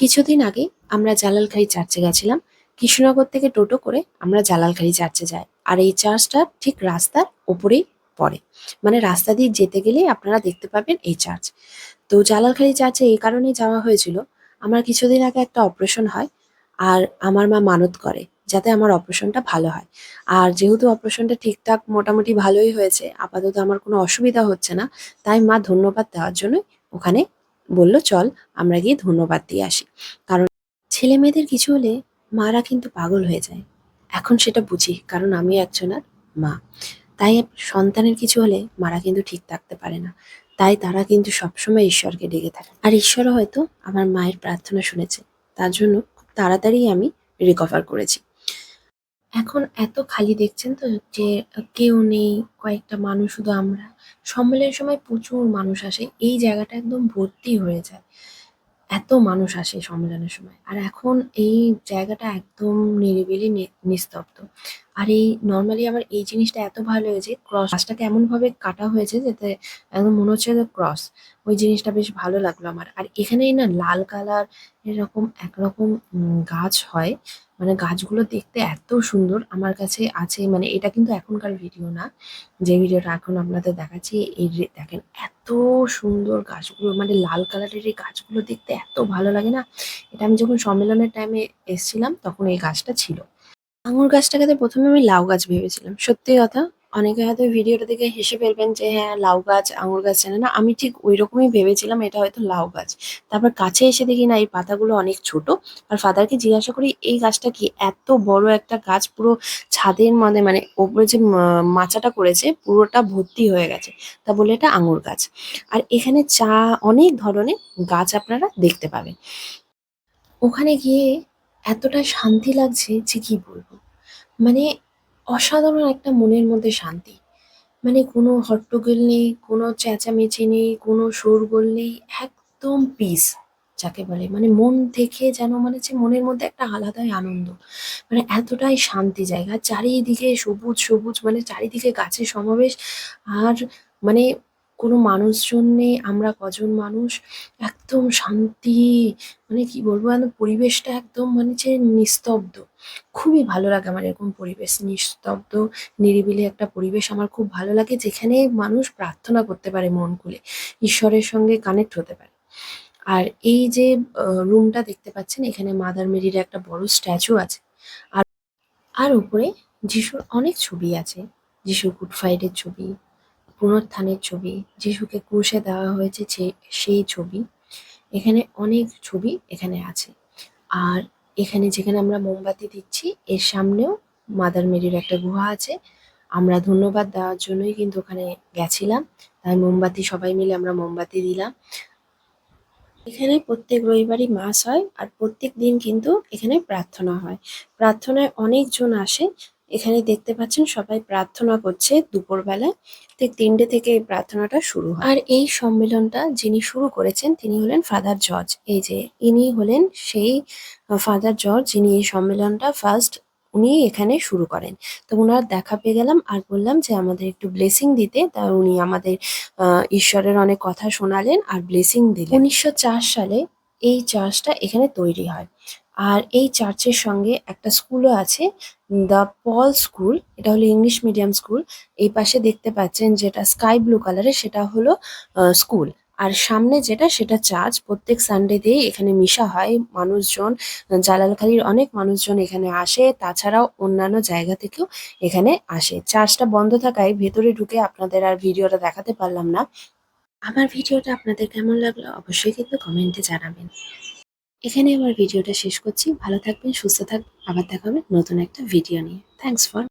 কিছুদিন আগে আমরা জালালখাড়ি চার্চে গেছিলাম। কৃষ্ণনগর থেকে টোটো করে আমরা জালালখাড়ি চার্চে যাই। আর এই চার্চটা ঠিক রাস্তার ওপরেই পড়ে। মানে রাস্তা দিয়ে যেতে গেলেই আপনারা দেখতে পাবেন এই চার্চ। তো জালালখাড়ি চার্চে এই কারণেই যাওয়া হয়েছিল। আমার কিছুদিন আগে একটা অপারেশন হয় আর আমার মা মানত করে যাতে আমার অপারেশনটা ভালো হয়। আর যেহেতু অপারেশনটা ঠিকঠাক মোটামুটি ভালোই হয়েছে, আপাতত আমার কোনো অসুবিধা হচ্ছে না। তাই মা ধন্যবাদ দেওয়ার জন্য ওখানে বলল, চল, আমরা গিয়ে ধন্যবাদ দিয়ে আসি। কারণ ছেলে মেয়েদের কিছু হলে মারা কিন্তু পাগল হয়ে যায়। এখন সেটা বুঝি, কারণ আমি একজনের মা। তাই সন্তানের কিছু হলে মারা কিন্তু ঠিক থাকতে পারে না। তাই তারা কিন্তু সবসময় ঈশ্বরকে ডেকে থাকে। আর ঈশ্বরও হয়তো আমার মায়ের প্রার্থনা শুনেছে। তার জন্য খুব তাড়াতাড়ি আমি রিকভার করেছি। এখন এত খালি দেখছেন তো যে কেউ নেই কয়েকটা মানুষ শুধু আমরা। সম্মেলনের সময় প্রচুর মানুষ আসে এই জায়গাটা একদম ভর্তি হয়ে যায়। এত মানুষ আসে সম্মেলনের সময়। আর এখন এই জায়গাটা একদম নিরিবিলি নিস্তব্ধ। আর এই নর্মালি আমার এই জিনিসটা এত ভালো হয়েছে ক্রসটাকে এমন ভাবে কাটা হয়েছে যাতে একদম মনে হচ্ছে যে ক্রস ওই জিনিসটা বেশ ভালো লাগল আমার। আর এখানেই না লাল কালার এরকম একরকম উম, গাছ হয়। মানে গাছগুলো দেখতে এত সুন্দর আমার কাছে আছে মানে এটা কিন্তু এখনকার ভিডিও না। যে ভিডিওটা এখন আপনাদের দেখাচ্ছি, এই দেখেন এত সুন্দর গাছগুলো মানে লাল কালারের এই গাছগুলো দেখতে এত ভালো লাগে না। এটা আমি যখন সম্মেলনের টাইমে এসছিলাম, তখন এই গাছটা ছিল। আঙুর গাছটাকে তো প্রথমে আমি লাউ গাছ ভেবেছিলাম, সত্যি কথা? অনেকে হয়তো ভিডিওটা দেখে হেসে ফেলবেন যে হ্যাঁ লাউ গাছ, আঙুর গাছ চেনে না। আমি ঠিক ওই রকমই ভেবেছিলাম, এটা হয়তো লাউ গাছ। তারপর কাছে এসে দেখি, না, এই পাতাগুলো অনেক ছোট। আর ফাদারকে জিজ্ঞাসা করি, এই গাছটা কি এত বড় একটা গাছ? পুরো ছাদের মধ্যে মানে ওপরে যে মাচাটা করেছে, পুরোটা ভর্তি হয়ে গেছে। তা বলে, এটা আঙুর গাছ। আর এখানে চা, অনেক ধরনের গাছ আপনারা দেখতে পাবেন। ওখানে গিয়ে এতটা শান্তি লাগছে যে কি বলব? মানে অসাধারণ একটা মনের মধ্যে শান্তি। মানে কোনো হট্টগোল নেই, কোনো চেঁচামেচি নেই, কোনো শোরগোল নেই, একদম পিস যাকে বলে। মানে মন থেকে যেন মানে যে মনের মধ্যে একটা আলাদাই আনন্দ। মানে এতটাই শান্তি জায়গা। চারিদিকে সবুজ সবুজ মানে চারিদিকে গাছের সমাবেশ। আর মানে কোনো মানুষজন আমরা কজন মানুষ? একদম শান্তি মানে কি বলব একদম পরিবেশটা একদম মানে যে নিস্তব্ধ। খুবই ভালো লাগে আমার এরকম পরিবেশ নিস্তব্ধ, নিরিবিলি একটা পরিবেশ। আমার খুব ভালো লাগে যেখানে মানুষ প্রার্থনা করতে পারে মন খুলে, ঈশ্বরের সঙ্গে কানেক্ট হতে পারে। আর এই যে রুমটা দেখতে পাচ্ছেন, এখানে মাদার মেরির একটা বড় স্ট্যাচু আছে। আর আর উপরে যিশুর অনেক ছবি আছে, যিশুর গুড ফ্রাইডের ছবি। পুনরুত্থানের ছবি, যিশুকে ক্রুশে দেওয়া হয়েছে সেই ছবি। এখানে অনেক ছবি এখানে আছে। আর এখানে যেখানে আমরা মোমবাতি দিচ্ছি, এর সামনেও মাদার মেরির একটা গুহা আছে। আমরা ধন্যবাদ দেওয়ার জন্যই কিন্তু ওখানে গেছিলাম। তাই মোমবাতি, সবাই মিলে আমরা মোমবাতি দিলাম। এখানে প্রত্যেক রবিবারই মাস হয় আর প্রত্যেক দিন কিন্তু এখানে প্রার্থনা হয়। প্রার্থনায় অনেকজন আসে। এখানে দেখতে পাচ্ছেন সবাই প্রার্থনা করছে দুপুরবেলায়। ঠিক তিনটে থেকে এই প্রার্থনাটা শুরু হয়। আর এই সম্মেলনটা যিনি শুরু করেছেন তিনি হলেন ফাদার জর্জ। এই যে ইনি হলেন সেই ফাদার জর্জ যিনি এই সম্মেলনটা ফার্স্ট উনি এখানে শুরু করেন। তো ওনার দেখা পেয়ে গেলাম আর বললাম যে আমাদের একটু ব্লেসিং দিতে। তা উনি আমাদের ঈশ্বরের অনেক কথা শোনালেন আর ব্লেসিং দিলেন। উনিশশো চার সালে এই চার্চটা এখানে তৈরি হয়। আর এই চার্চের সঙ্গে একটা স্কুলও আছে দ্য পল স্কুল এটা হলো ইংলিশ মিডিয়াম স্কুল এই পাশে দেখতে পাচ্ছেন যেটা স্কাই ব্লু কালারের সেটা হলো স্কুল আর সামনে যেটা, সেটা চার্চ প্রত্যেক সানডেতেই এখানে মিশা হয় মানুষজন। জালালখালির অনেক মানুষজন এখানে আসে, তাছাড়াও অন্যান্য জায়গা থেকেও এখানে আসে। চার্চটা বন্ধ থাকায় ভেতরে ঢুকে আপনাদের আর ভিডিওটা দেখাতে পারলাম না। আমার ভিডিওটা আপনাদের কেমন লাগল অবশ্যই কিন্তু কমেন্টে জানাবেন। এখানে আমার ভিডিওটা শেষ করছি। ভালো থাকবেন, সুস্থ থাকবেন। আবার দেখা হবে নতুন একটা ভিডিও নিয়ে। Thanks for